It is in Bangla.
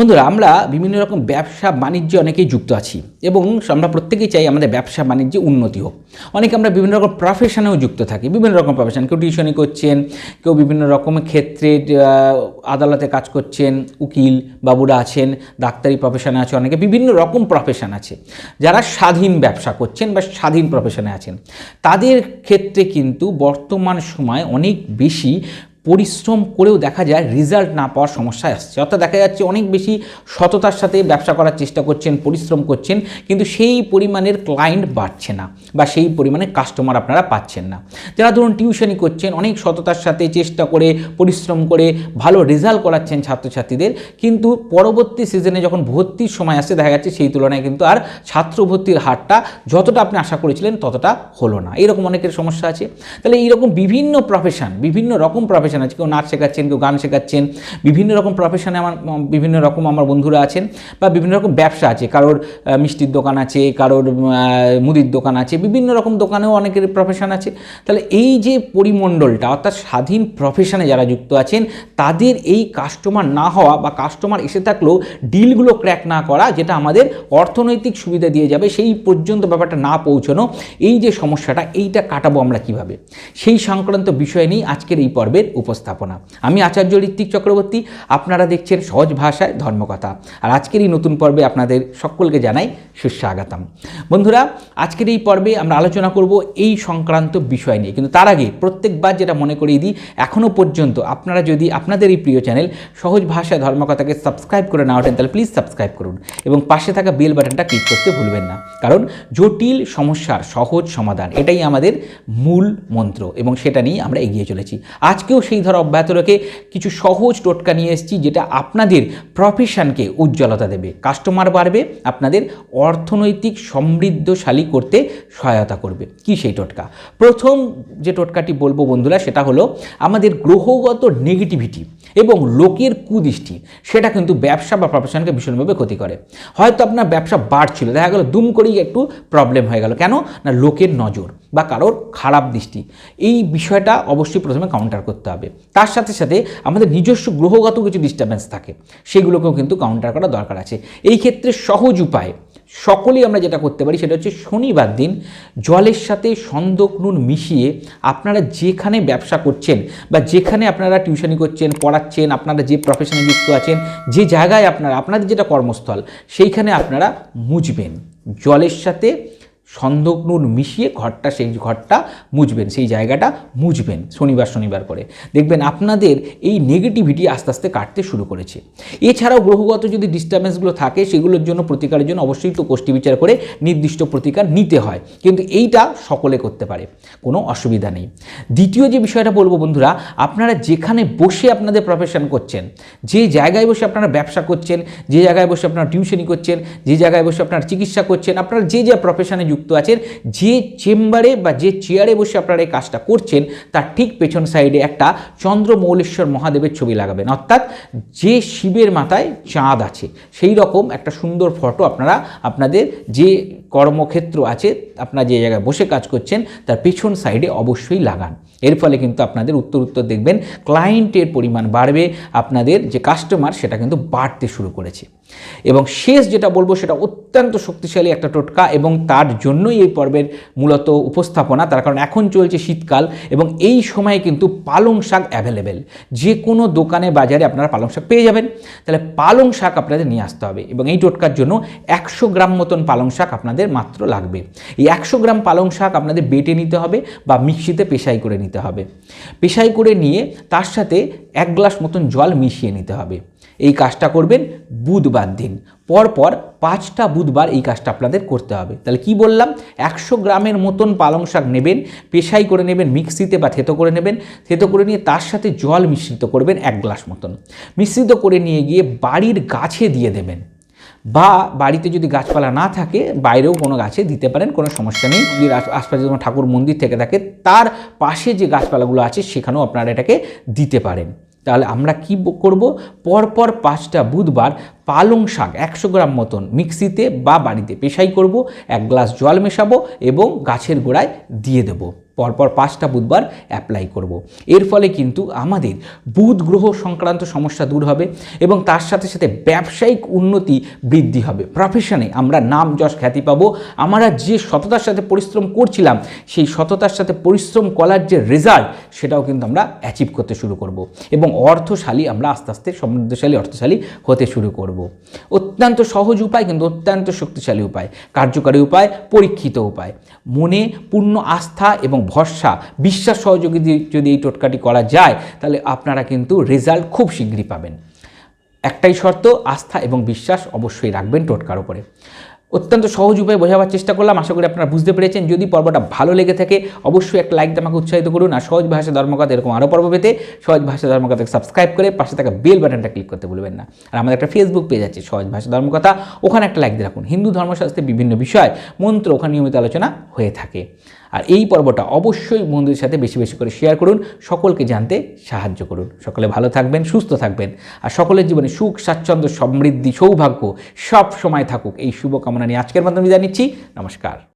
বন্ধুরা, আমরা বিভিন্ন রকম ব্যবসা, বাণিজ্যে অনেকেই যুক্ত আছি এবং আমরা প্রত্যেকেই চাই আমাদের ব্যবসা, বাণিজ্যে উন্নতি হোক। অনেকে আমরা বিভিন্ন রকম প্রফেশনেও যুক্ত থাকি, বিভিন্ন রকম প্রফেশন কেউ টিউশনি করছেন, কেউ বিভিন্ন রকম ক্ষেত্রে আদালতে কাজ করছেন, উকিল, বাবুরা আছেন, ডাক্তারি প্রফেশনে আছে অনেকে, বিভিন্ন রকম প্রফেশন আছে। যারা স্বাধীন ব্যবসা করছেন বা স্বাধীন প্রফেশনে আছেন, তাদের ক্ষেত্রে কিন্তু বর্তমান সময় অনেক বেশি পরিশ্রম করেও দেখা যায় রেজাল্ট না পাওয়ার সমস্যা আসছে। অর্থাৎ দেখা যাচ্ছে অনেক বেশি সততার সাথে ব্যবসা করার চেষ্টা করছেন, পরিশ্রম করছেন, কিন্তু সেই পরিমাণের ক্লায়েন্ট বাড়ছে না বা সেই পরিমাণে কাস্টমার আপনারা পাচ্ছেন না। যারা ধরুন টিউশনি করছেন, অনেক সততার সাথে চেষ্টা করে, পরিশ্রম করে ভালো রেজাল্ট করাচ্ছেন ছাত্রছাত্রীদের, কিন্তু পরবর্তী সিজনে যখন ভর্তির সময় আসছে, দেখা যাচ্ছে সেই তুলনায় কিন্তু আর ছাত্র ভর্তির হারটা যতটা আপনি আশা করেছিলেন ততটা হলো না। এরকম অনেকের সমস্যা আছে। তাহলে এইরকম বিভিন্ন প্রফেশন বিভিন্ন রকম প্রফেশন আছে, কেউ নাচ শেখাচ্ছেন, কেউ গান শেখাচ্ছেন, বিভিন্ন রকম প্রফেশনে আমার, বিভিন্ন রকম আমার বন্ধুরা আছেন বা বিভিন্ন রকম ব্যবসা আছে। কারোর মিষ্টির দোকান আছে, কারোর মুদির দোকান আছে, বিভিন্ন রকম দোকানেও অনেকের প্রফেশন আছে। তাহলে এই যে পরিমণ্ডলটা, অর্থাৎ স্বাধীন প্রফেশনে যারা যুক্ত আছেন, তাদের এই কাস্টমার না হওয়া বা কাস্টমার এসে থাকলেও ডিলগুলো ক্র্যাক না করা, যেটা আমাদের অর্থনৈতিক সুবিধা দিয়ে যাবে, সেই পর্যন্ত ব্যাপারটা না পৌঁছানো, এই যে সমস্যাটা, এইটা কাটাবো আমরা কীভাবে? সেই সংক্রান্ত বিষয় নিয়েই আজকের এই পর্বের উপস্থাপনা। আমি আচার্য ঋত্বিক চক্রবর্তী, আপনারা দেখছেন সহজ ভাষায় ধর্মকথা। আর আজকের এই নতুন পর্বে আপনাদের সকলকে জানাই সুস্বাগতম। বন্ধুরা, আজকের এই পর্বে আমরা আলোচনা করব এই সংক্রান্ত বিষয় নিয়ে। কিন্তু তার আগে প্রত্যেকবার যেটা মনে করিয়ে দিই এখনও পর্যন্ত আপনারা যদি আপনাদের এই প্রিয় চ্যানেল সহজ ভাষায় ধর্মকথাকে সাবস্ক্রাইব করে না ওঠেন, তাহলে প্লিজ সাবস্ক্রাইব করুন এবং পাশে থাকা বেল বাটনটা ক্লিক করতে ভুলবেন না। কারণ জটিল সমস্যার সহজ সমাধান, এটাই আমাদের মূল মন্ত্র এবং সেটা নিয়ে আমরা এগিয়ে চলেছি। আজকেও সেই ধর অব্যাহত রেখে কিছু সহজ টোটকা নিয়ে এসেছি, যেটা আপনাদের প্রফেশনকে উজ্জ্বলতা দেবে কাস্টমার বাড়বে, আপনাদের অর্থনৈতিক সমৃদ্ধশালী করতে সহায়তা করবে। কি সেই টোটকা? প্রথম যে টোটকাটি বলব বন্ধুরা, সেটা হলো আমাদের গ্রহগত নেগেটিভিটি এবং লোকের কুদৃষ্টি, সেটা কিন্তু ব্যবসা বা প্রফেশনকে ভীষণভাবে ক্ষতি করে। হয়তো আপনার ব্যবসা বাড়ছিল, দেখা গেল দুম করেই একটু প্রবলেম হয়ে গেল। কেন? না, লোকের নজর বা কারোর খারাপ দৃষ্টি। এই বিষয়টা অবশ্যই প্রথমে কাউন্টার করতে হবে। তার সাথে সাথে আমাদের নিজস্ব গ্রহগত কিছু ডিস্টারবেন্স থাকে, সেগুলোকেও কিন্তু কাউন্টার করা দরকার আছে। এই ক্ষেত্রে সহজ উপায় সকলেই আমরা যেটা করতে পারি সেটা হচ্ছে শনিবার দিন জলের সাথে সন্দক নুন মিশিয়ে আপনারা যেখানে ব্যবসা করছেন বা যেখানে আপনারা টিউশনি করছেন, পড়াচ্ছেন, আপনারা যে প্রফেশনে যুক্ত আছেন, যে জায়গায় আপনারা, আপনাদের যেটা কর্মস্থল, সেইখানে আপনারা মুছবেন জলের সাথে সন্দক নুন মিশিয়ে ঘরটা, সেই ঘরটা মুছবেন সেই জায়গাটা মুছবেন শনিবার শনিবার করে। দেখবেন আপনাদের এই নেগেটিভিটি আস্তে আস্তে কাটতে শুরু করেছে। এছাড়াও গ্রহগত যদি ডিস্টারবেন্সগুলো থাকে, সেগুলোর জন্য প্রতিকারের জন্য অবশ্যই তো কোষ্ঠী বিচার করে নির্দিষ্ট প্রতিকার নিতে হয়। কিন্তু এইটা সকলে করতে পারে, কোনো অসুবিধা নেই। দ্বিতীয় যে বিষয়টা বলব বন্ধুরা, আপনারা যেখানে বসে আপনাদের প্রফেশন করছেন, যে জায়গায় বসে আপনারা ব্যবসা করছেন, যে জায়গায় বসে আপনারা টিউশনি করছেন, যে জায়গায় বসে আপনারা চিকিৎসা করছেন, আপনারা যে যে প্রফেশনে যুক্ত আছেন, যে চেম্বারে বা যে চেয়ারে বসে আপনারা এই কাজটা করছেন, তার ঠিক পেছন সাইডে একটা চন্দ্রমৌলেশ্বর মহাদেবের ছবি লাগাবেন। অর্থাৎ যে শিবের মাথায় চাঁদ আছে, সেই রকম একটা সুন্দর ফটো আপনারা, আপনাদের যে কর্মক্ষেত্র আছে, আপনারা যে জায়গায় বসে কাজ করছেন, তার পেছন সাইডে অবশ্যই লাগান। এর ফলে কিন্তু আপনাদের উত্তর উত্তর দেখবেন, ক্লায়েন্টের পরিমাণ বাড়বে, আপনাদের যে কাস্টমার সেটা কিন্তু বাড়তে শুরু করেছে। এবং শেষ যেটা বলব সেটা অত্যন্ত শক্তিশালী একটা টোটকা এবং তার জন্যই এই পর্বের মূলত উপস্থাপনা, তার কারণ এখন চলছে শীতকাল এবং এই সময়ে কিন্তু পালং শাক অ্যাভেলেবেল যে কোনো দোকানে, বাজারে আপনারা পালং শাক পেয়ে যাবেন। তাহলে পালং শাক আপনাদের নিয়ে আসতে হবে এবং এই টোটকার জন্য একশো গ্রাম মতন পালং শাক আপনাদের মাত্র লাগবে। এই একশো গ্রাম পালং শাক আপনাদের বেটে নিতে হবে বা মিক্সিতে পেশাই করে নিতে হবে। পেশাই করে নিয়ে তার সাথে এক গ্লাস মতন জল মিশিয়ে নিতে হবে। এই কাজটা করবেন বুধবার দিন। পরপর পাঁচটা বুধবার এই কাজটা আপনাদের করতে হবে। তাহলে কি বললাম? একশো গ্রামের মতন পালং শাক নেবেন, পেশাই করে নেবেন, মিক্সিতে বা থেতো করে নেবেন। থেতো করে নিয়ে তার সাথে জল মিশ্রিত করবেন এক গ্লাস মতন। মিশ্রিত করে নিয়ে গিয়ে বাড়ির গাছে দিয়ে দেবেন। বা বাড়িতে যদি গাছপালা না থাকে, বাইরেও কোনো গাছে দিতে পারেন, কোনো সমস্যা নেই। যদি আশপাশে যেমন ঠাকুর মন্দির থেকে থাকে, তার পাশে যে গাছপালাগুলো আছে, সেখানেও আপনারা এটাকে দিতে পারেন। তাহলে আমরা কি করব? পরপর পাঁচটা বুধবার পালং শাক একশো গ্রাম মতন মিক্সিতে বা বাড়িতে পেশাই করব, এক গ্লাস জল মেশাবো এবং গাছের গোড়ায় দিয়ে দেবো। পরপর পাঁচটা বুধবার অ্যাপ্লাই করব। এর ফলে কিন্তু আমাদের বুধ গ্রহ সংক্রান্ত সমস্যা দূর হবে এবং তার সাথে সাথে ব্যবসায়িক উন্নতি বৃদ্ধি হবে। প্রফেশনে আমরা নাম যশ খ্যাতি পাবো। আমরা যে সততার সাথে পরিশ্রম করছিলাম, সেই সততার সাথে পরিশ্রম করার যে রেজাল্ট সেটাও কিন্তু আমরা অ্যাচিভ করতে শুরু করব এবং অর্থশালী আমরা আস্তে আস্তে সমৃদ্ধশালী, অর্থশালী হতে শুরু করব। অত্যন্ত সহজ উপায় কিন্তু অত্যন্ত শক্তিশালী উপায়, কার্যকারী উপায়, পরীক্ষিত উপায়। মনে পূর্ণ আস্থা এবং ভরসা, বিশ্বাস সহযোগী যদি এই টোটকাটি করা যায়, তাহলে আপনারা কিন্তু রেজাল্ট খুব শীঘ্রই পাবেন। একটাই শর্ত, আস্থা এবং বিশ্বাস অবশ্যই রাখবেন টোটকার উপরে অত্যন্ত সহজ উপায়ে বোঝাবার চেষ্টা করলাম, আশা করি আপনারা বুঝতে পেরেছেন। যদি পর্বটা ভালো লেগে থাকে, অবশ্যই একটা লাইক দিয়ে আমাকে উৎসাহিত করুন আর সহজ ভাষা ধর্মকথা এরকম আরও পর্ব পেতে সহজ ভাষা ধর্মকথাকে সাবস্ক্রাইব করে পাশে থাকা বেল বাটনটা ক্লিক করতে ভুলবেন না। আর আমাদের একটা ফেসবুক পেজ আছে, সহজ ভাষা ধর্মকথা ওখানে একটা লাইক দিয়ে রাখুন। হিন্দু ধর্মশাস্ত্রের বিভিন্ন বিষয়, মন্ত্র, ওখানে নিয়মিত আলোচনা হয়ে থাকে। আর এই পর্বটা অবশ্যই বন্ধুদের সাথে বেশি বেশি করে শেয়ার করুন, সকলকে জানতে সাহায্য করুন। সকলে ভালো থাকবেন, সুস্থ থাকবেন, আর সকলের জীবনে সুখ, স্বাচ্ছন্দ্য, সমৃদ্ধি, সৌভাগ্য সব সময় থাকুক। এই শুভকামনা নিয়ে আজকের মাধ্যমে জানিয়েছি নমস্কার।